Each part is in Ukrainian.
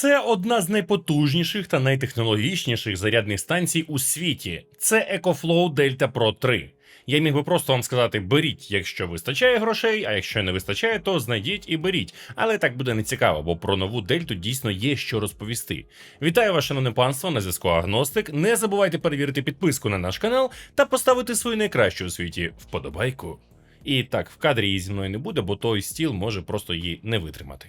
Це одна з найпотужніших та найтехнологічніших зарядних станцій у світі. Це EcoFlow Delta Pro 3. Я міг би просто вам сказати: беріть, якщо вистачає грошей, а якщо не вистачає, то знайдіть і беріть. Але так буде не цікаво, бо про нову дельту дійсно є що розповісти. Вітаю ваше шановне панство на зв'язку Агностик. Не забувайте перевірити підписку на наш канал та поставити свою найкращу у світі вподобайку. І так, в кадрі її зі мною не буде, бо той стіл може просто її не витримати.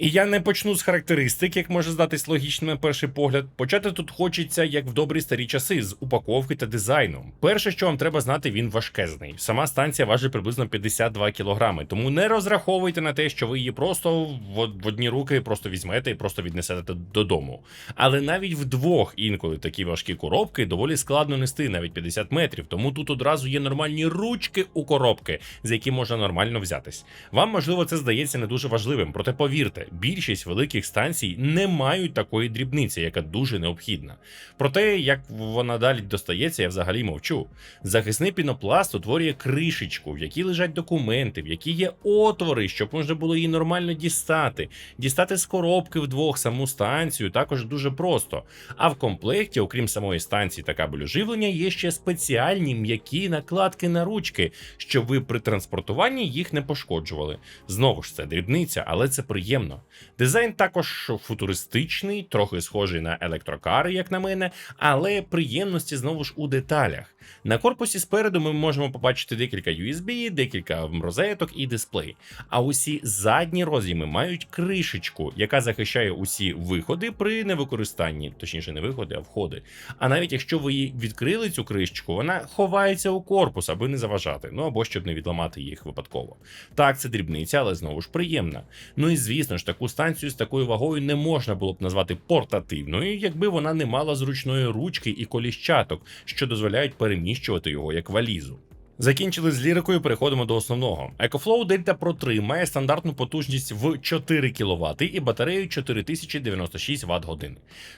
І я не почну з характеристик, як може здатись логічним на перший погляд. Почати тут хочеться, як в добрі старі часи, з упаковки та дизайну. Перше, що вам треба знати, він важкезний. Сама станція важить приблизно 52 кілограми, тому не розраховуйте на те, що ви її просто в одні руки просто візьмете і просто віднесете додому. Але навіть вдвох інколи такі важкі коробки доволі складно нести, навіть 50 метрів. Тому тут одразу є нормальні ручки у коробки, за які можна нормально взятись. Вам можливо це здається не дуже важливим, проте повірте більшість великих станцій не мають такої дрібниці, яка дуже необхідна. Про те, як вона далі достається, я взагалі мовчу. Захисний пінопласт утворює кришечку, в якій лежать документи, в якій є отвори, щоб можна було її нормально дістати. Дістати з коробки вдвох саму станцію також дуже просто. А в комплекті, окрім самої станції та кабелю живлення, є ще спеціальні м'які накладки на ручки, щоб ви при транспортуванні їх не пошкоджували. Знову ж це дрібниця, але це приємно. Дизайн також футуристичний, трохи схожий на електрокари, як на мене, але приємності знову ж у деталях. На корпусі спереду ми можемо побачити декілька USB, декілька розеток і дисплей. А усі задні роз'єми мають кришечку, яка захищає усі виходи при невикористанні, точніше, не виходи, а входи. А навіть якщо ви її відкрили цю кришечку, вона ховається у корпус, аби не заважати, ну або щоб не відламати їх випадково. Так, це дрібниця, але знову ж приємна. Ну і звісно ж, таку станцію з такою вагою не можна було б назвати портативною, якби вона не мала зручної ручки і коліщаток, що дозволяють переміщувати його як валізу. Закінчили з лірикою, переходимо до основного. EcoFlow Delta Pro 3 має стандартну потужність в 4 кВт і батарею 4096 Вт годин.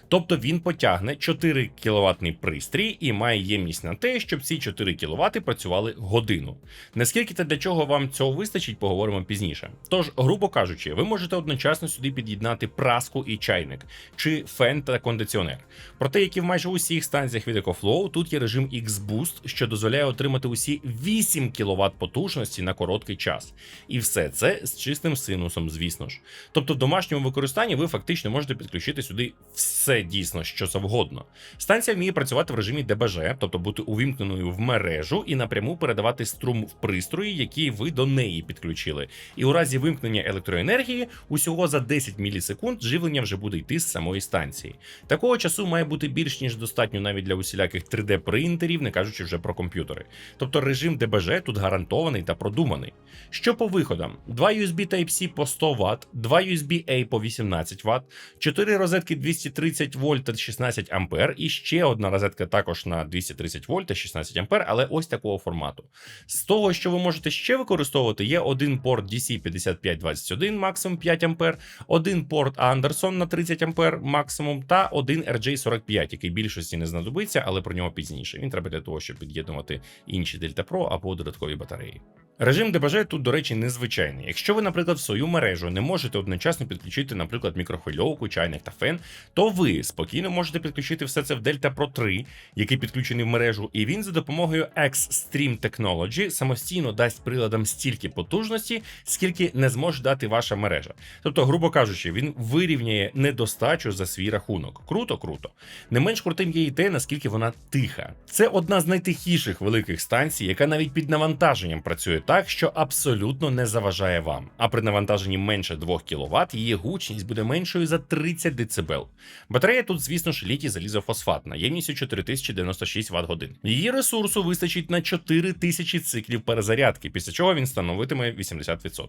Тобто він потягне 4 кВт пристрій і має ємність на те, щоб ці 4 кВт працювали годину. Наскільки та для чого вам цього вистачить, поговоримо пізніше. Тож, грубо кажучи, ви можете одночасно сюди під'єднати праску і чайник, чи фен та кондиціонер. Проте, як і в майже усіх станціях від EcoFlow, тут є режим X-Boost, що дозволяє отримати усі 8 кВт потужності на короткий час. І все це з чистим синусом, звісно ж. Тобто в домашньому використанні ви фактично можете підключити сюди все дійсно, що завгодно. Станція вміє працювати в режимі ДБЖ, тобто бути увімкненою в мережу і напряму передавати струм в пристрої, які ви до неї підключили. І у разі вимкнення електроенергії усього за 10 мілісекунд живлення вже буде йти з самої станції. Такого часу має бути більш ніж достатньо навіть для усіляких 3D-принтерів, не кажучи вже про комп'ютери. Тобто режим ДБЖ тут гарантований та продуманий. Що по виходам? Два USB Type-C по 100 Вт, два USB-A по 18 Вт, 4 розетки 230 вольт та 16 А, і ще одна розетка також на 230 вольт та 16 А, але ось такого формату. З того, що ви можете ще використовувати, є один порт DC5521 максимум 5 А, один порт Anderson на 30 А максимум, та один RJ45, який більшості не знадобиться, але про нього пізніше. Він треба для того, щоб під'єднувати інші Delta Pro або додаткові батареї. Режим ДБЖ тут, до речі, незвичайний. Якщо ви, наприклад, в свою мережу не можете одночасно підключити, наприклад, мікрохвильовку, чайник та фен, то ви спокійно можете підключити все це в Delta Pro 3, який підключений в мережу, і він за допомогою X-Stream Technology самостійно дасть приладам стільки потужності, скільки не зможе дати ваша мережа. Тобто, грубо кажучи, він вирівняє недостачу за свій рахунок. Круто, круто. Не менш крутим є і те, наскільки вона тиха. Це одна з найтихіших великих станцій, яка навіть під навантаженням працює так, що абсолютно не заважає вам. А при навантаженні менше 2 кВт її гучність буде меншою за 30 дБ. Батарея тут, звісно ж, літій залізофосфатна, ємністю 4096 Вт годин. Її ресурсу вистачить на 4000 циклів перезарядки, після чого він становитиме 80%.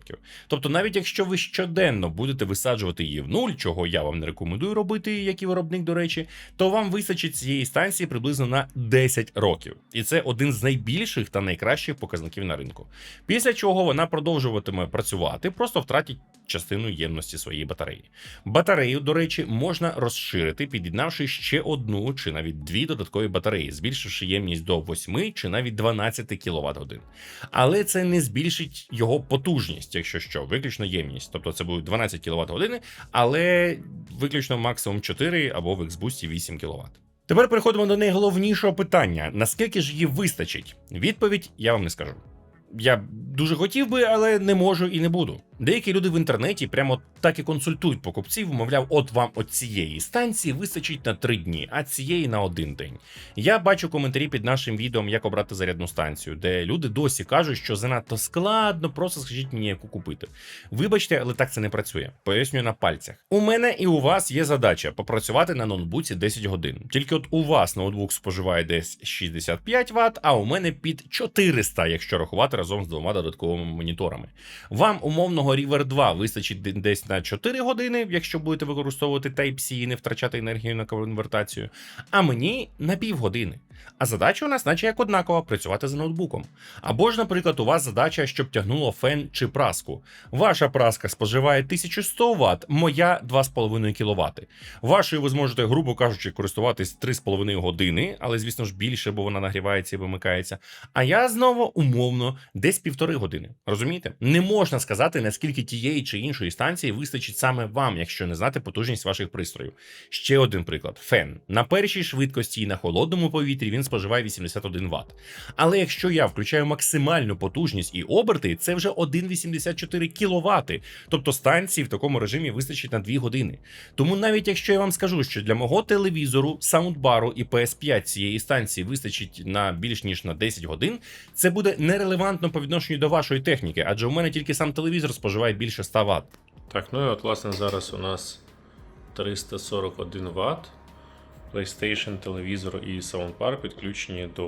Тобто, навіть якщо ви щоденно будете висаджувати її в нуль, чого я вам не рекомендую робити, як і виробник, до речі, то вам вистачить цієї станції приблизно на 10 років. І це один з найбільших та найкращих показників на ринку. Після чого вона продовжуватиме працювати, просто втратить частину ємності своєї батареї. Батарею, до речі, можна розширити, під'єднавши ще одну чи навіть дві додаткові батареї, збільшивши ємність до 8 чи навіть 12 кВт годин. Але це не збільшить його потужність, якщо що, виключно ємність. Тобто це будуть 12 кВт години, але виключно максимум 4 або в Xboost 8 кВт. Тепер переходимо до найголовнішого питання: наскільки ж її вистачить? Відповідь я вам не скажу. Я дуже хотів би, але не можу і не буду. Деякі люди в інтернеті прямо так і консультують покупців, мовляв, от вам от цієї станції вистачить на три дні, а цієї на один день. Я бачу коментарі під нашим відео, як обрати зарядну станцію, де люди досі кажуть, що занадто складно, просто скажіть мені, яку купити. Вибачте, але так це не працює. Пояснюю на пальцях. У мене і у вас є задача попрацювати на ноутбуці 10 годин. Тільки от у вас ноутбук споживає десь 65 Вт, а у мене під 400, якщо рахувати разом з двома додатковими моніторами. Вам умовного River 2 вистачить десь на 4 години, якщо будете використовувати Type-C і не втрачати енергію на конвертацію, а мені на півгодини. А задача у нас, наче як однакова, працювати за ноутбуком. Або ж, наприклад, у вас задача, щоб тягнуло фен чи праску. Ваша праска споживає 1100 Вт, моя 2,5 кВт. Вашою ви зможете, грубо кажучи, користуватись 3,5 години, але, звісно ж, більше, бо вона нагрівається і вимикається. А я знову умовно десь півтори години. Розумієте? Не можна сказати, наскільки тієї чи іншої станції вистачить саме вам, якщо не знати потужність ваших пристроїв. Ще один приклад: фен. На першій швидкості і на холодному повітрі він споживає 81 Вт. Але якщо я включаю максимальну потужність і оберти, це вже 1,84 кВт. Тобто станції в такому режимі вистачить на 2 години. Тому навіть якщо я вам скажу, що для мого телевізору, саундбару і PS5 цієї станції вистачить на більш ніж на 10 годин, це буде нерелевантно по відношенню до вашої техніки, адже у мене тільки сам телевізор споживає більше 100 Вт. Так, ну і от, власне, зараз у нас 341 Вт. PlayStation, телевізор і саундпар підключені до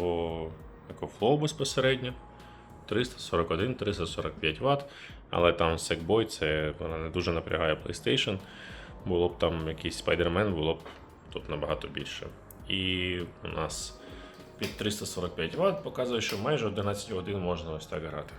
EcoFlow безпосередньо. 341-345 Вт. Але там Sackboy, це вона не дуже напрягає PlayStation. Було б там якийсь Spider-Man, було б тут набагато більше. І у нас під 345 Вт показує, що майже 11 годин можна ось так грати.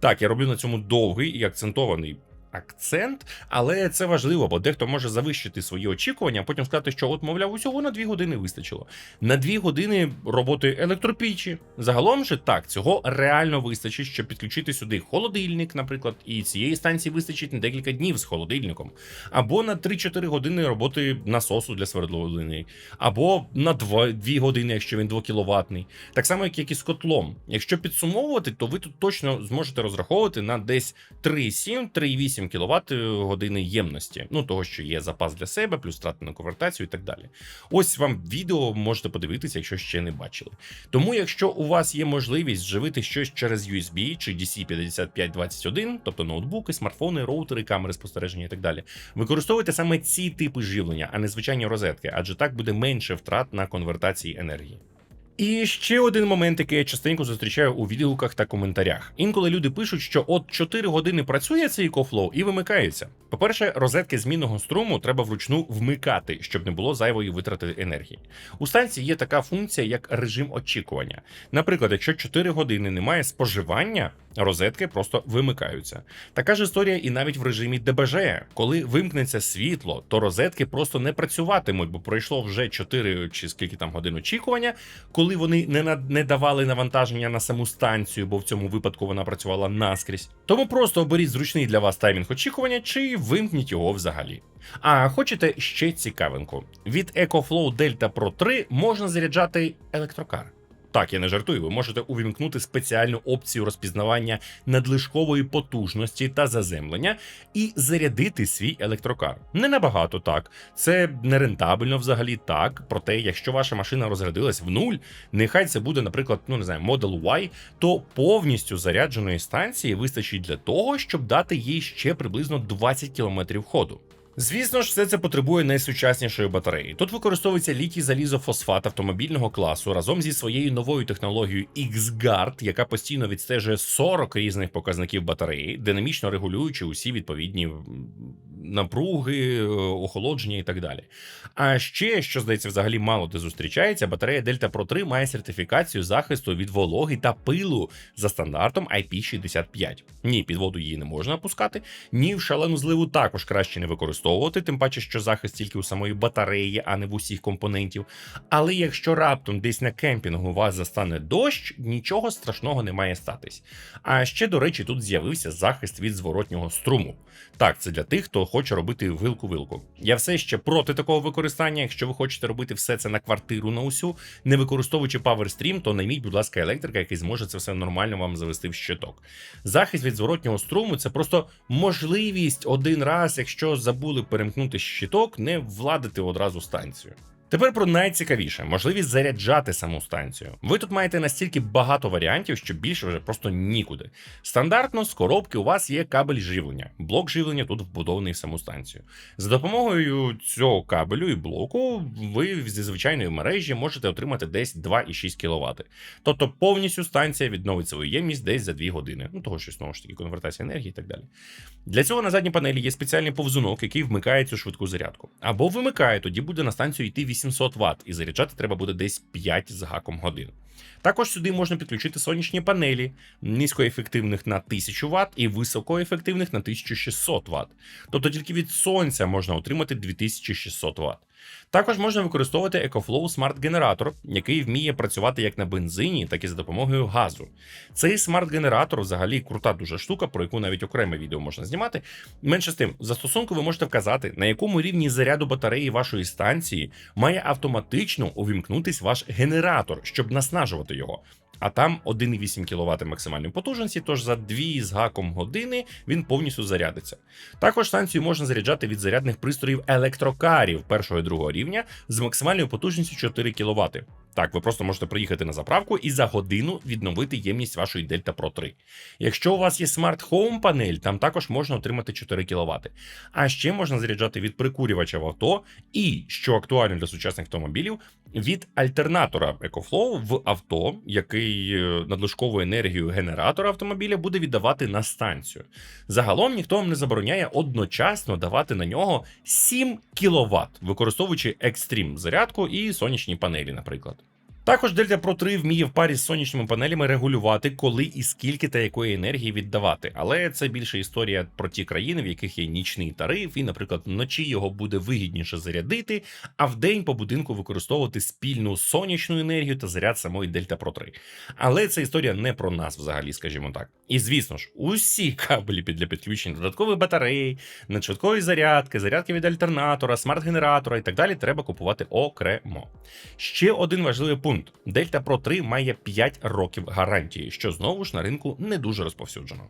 Так, я роблю на цьому довгий і акцентований акцент, але це важливо, бо дехто може завищити свої очікування, а потім сказати, що от, мовляв, усього на 2 години вистачило. На 2 години роботи електропічі. Загалом же так, цього реально вистачить, щоб підключити сюди холодильник, наприклад, і цієї станції вистачить на декілька днів з холодильником, або на 3-4 години роботи насосу для свердловини, або на 2, 2 години, якщо він 2 кіловатний. Так само, як і з котлом. Якщо підсумовувати, то ви тут точно зможете розраховувати на десь 3,7-3,8 кВт години ємності. Ну того, що є запас для себе, плюс трати на конвертацію і так далі. Ось вам відео можете подивитися, якщо ще не бачили. Тому, якщо у вас є можливість живити щось через USB чи DC5521, тобто ноутбуки, смартфони, роутери, камери спостереження і так далі, використовуйте саме ці типи живлення, а не звичайні розетки, адже так буде менше втрат на конвертації енергії. І ще один момент, який я частенько зустрічаю у відгуках та коментарях. Інколи люди пишуть, що от 4 години працює цей кофлоу і вимикається. По-перше, розетки змінного струму треба вручну вмикати, щоб не було зайвої витрати енергії. У станції є така функція, як режим очікування. Наприклад, якщо 4 години немає споживання, розетки просто вимикаються. Така ж історія і навіть в режимі ДБЖ. Коли вимкнеться світло, то розетки просто не працюватимуть, бо пройшло вже 4 чи скільки там годин очікування, коли вони не, на- не давали навантаження на саму станцію, бо в цьому випадку вона працювала наскрізь. Тому просто оберіть зручний для вас таймінг очікування чи вимкніть його взагалі. А хочете ще цікавинку? Від EcoFlow Delta Pro 3 можна заряджати електрокар. Так, я не жартую, ви можете увімкнути спеціальну опцію розпізнавання надлишкової потужності та заземлення і зарядити свій електрокар. Не набагато так. Це нерентабельно взагалі так. Проте, якщо ваша машина розрядилась в нуль, нехай це буде, наприклад, ну не знаю, Model Y, то повністю зарядженої станції вистачить для того, щоб дати їй ще приблизно 20 км ходу. Звісно ж, все це потребує найсучаснішої батареї. Тут використовується літій залізофосфат автомобільного класу разом зі своєю новою технологією XGuard, яка постійно відстежує 40 різних показників батареї, динамічно регулюючи усі відповідні напруги, е, охолодження і так далі. А ще, що здається, взагалі мало де зустрічається, батарея Delta Pro 3 має сертифікацію захисту від вологи та пилу за стандартом IP65. Ні, під воду її не можна опускати, ні в шалену зливу також краще не використовувати, тим паче, що захист тільки у самої батареї, а не в усіх компонентів. Але якщо раптом десь на кемпінгу вас застане дощ, нічого страшного не має статись. А ще, до речі, тут з'явився захист від зворотнього струму. Так, це для тих, хто хоче робити вилку-вилку. Я все ще проти такого використання. Якщо ви хочете робити все це на квартиру на усю, не використовуючи PowerStream, то найміть, будь ласка, електрика, який зможе це все нормально вам завести в щиток. Захист від зворотнього струму це просто можливість один раз, якщо забули перемкнути щиток, не владити одразу станцію. Тепер про найцікавіше можливість заряджати саму станцію. Ви тут маєте настільки багато варіантів, що більше вже просто нікуди. Стандартно з коробки у вас є кабель живлення. Блок живлення тут вбудований в саму станцію. За допомогою цього кабелю і блоку ви зі звичайної мережі можете отримати десь 2,6 кВт. Тобто повністю станція відновить свою ємність десь за 2 години. Ну того що знову ж таки конвертація енергії і так далі. Для цього на задній панелі є спеціальний повзунок, який вмикає цю швидку зарядку. Або вимикає, тоді буде на станцію йти 800 Вт, і заряджати треба буде десь 5 з гаком годин. Також сюди можна підключити сонячні панелі, низькоефективних на 1000 Вт і високоефективних на 1600 Вт. Тобто тільки від сонця можна отримати 2600 Вт. Також можна використовувати EcoFlow Smart генератор, який вміє працювати як на бензині, так і за допомогою газу. Цей смарт-генератор взагалі крута дуже штука, про яку навіть окреме відео можна знімати. Менше з тим, в застосунку ви можете вказати, на якому рівні заряду батареї вашої станції має автоматично увімкнутись ваш генератор, щоб наснажувати його. А там 1,8 кВт максимальної потужності, тож за 2 з гаком години він повністю зарядиться. Також станцію можна заряджати від зарядних пристроїв електрокарів першого і другого рівня з максимальною потужністю 4 кВт. Так, ви просто можете приїхати на заправку і за годину відновити ємність вашої Delta Pro 3. Якщо у вас є Smart Home панель, там також можна отримати 4 кВт. А ще можна заряджати від прикурювача в авто, і, що актуально для сучасних автомобілів, від альтернатора EcoFlow в авто, який е, надлишкову енергію генератора автомобіля буде віддавати на станцію. Загалом ніхто вам не забороняє одночасно давати на нього 7 кВт, використовуючи екстрім зарядку і сонячні панелі, наприклад. Також Delta Pro 3 вміє в парі з сонячними панелями регулювати, коли і скільки та якої енергії віддавати. Але це більше історія про ті країни, в яких є нічний тариф, і, наприклад, вночі його буде вигідніше зарядити, а вдень по будинку використовувати спільну сонячну енергію та заряд самої Delta Pro 3. Але це історія не про нас взагалі, скажімо так. І звісно ж, усі кабелі для підключення додаткових батарей, надшвидкої зарядки, зарядки від альтернатора, смарт-генератора і так далі треба купувати окремо. Ще один важливий пункт: Delta Pro 3 має 5 років гарантії, що знову ж на ринку не дуже розповсюджено.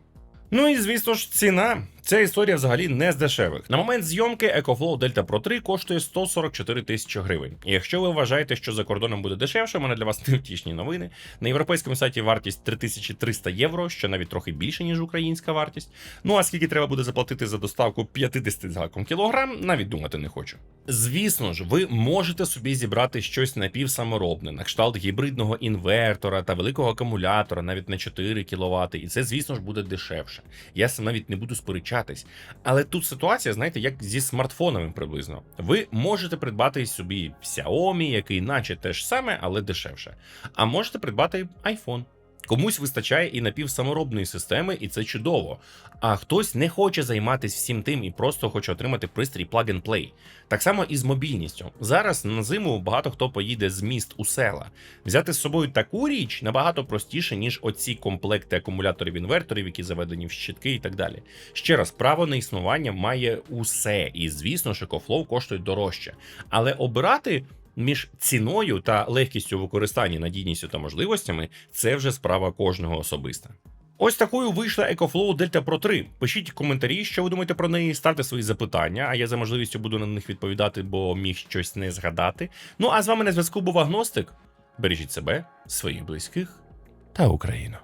Ну і звісно ж, ціна. Ця історія взагалі не з дешевих. На момент зйомки EcoFlow Delta Pro 3 коштує 144 тисячі гривень. І якщо ви вважаєте, що за кордоном буде дешевше, у мене для вас невтішні новини. На європейському сайті вартість 3300 євро, що навіть трохи більше, ніж українська вартість. Ну а скільки треба буде заплатити за доставку 50 з кілограм, навіть думати не хочу. Звісно ж, ви можете собі зібрати щось напівсаморобне, на кшталт гібридного інвертора та великого акумулятора, навіть на 4 кВт, і це, звісно ж, буде дешевше. Я сам навіть не буду сперечатись. Але тут ситуація, знаєте, як зі смартфонами приблизно. Ви можете придбати собі Xiaomi, який наче те ж саме, але дешевше. А можете придбати iPhone. Комусь вистачає і напівсаморобної системи, і це чудово. А хтось не хоче займатися всім тим і просто хоче отримати пристрій Plug and Play. Так само і з мобільністю. Зараз на зиму багато хто поїде з міст у села. Взяти з собою таку річ набагато простіше, ніж оці комплекти акумуляторів інверторів, які заведені в щитки і так далі. Ще раз, право на існування має усе, і звісно, EcoFlow коштує дорожче. Але обирати. Між ціною та легкістю використання, надійністю та можливостями це вже справа кожного особиста. Ось такою вийшла EcoFlow Delta Pro 3. Пишіть коментарі, що ви думаєте про неї, ставте свої запитання, а я за можливістю буду на них відповідати, бо міг щось не згадати. Ну а з вами на зв'язку був Агностик. Бережіть себе, своїх близьких та Україну.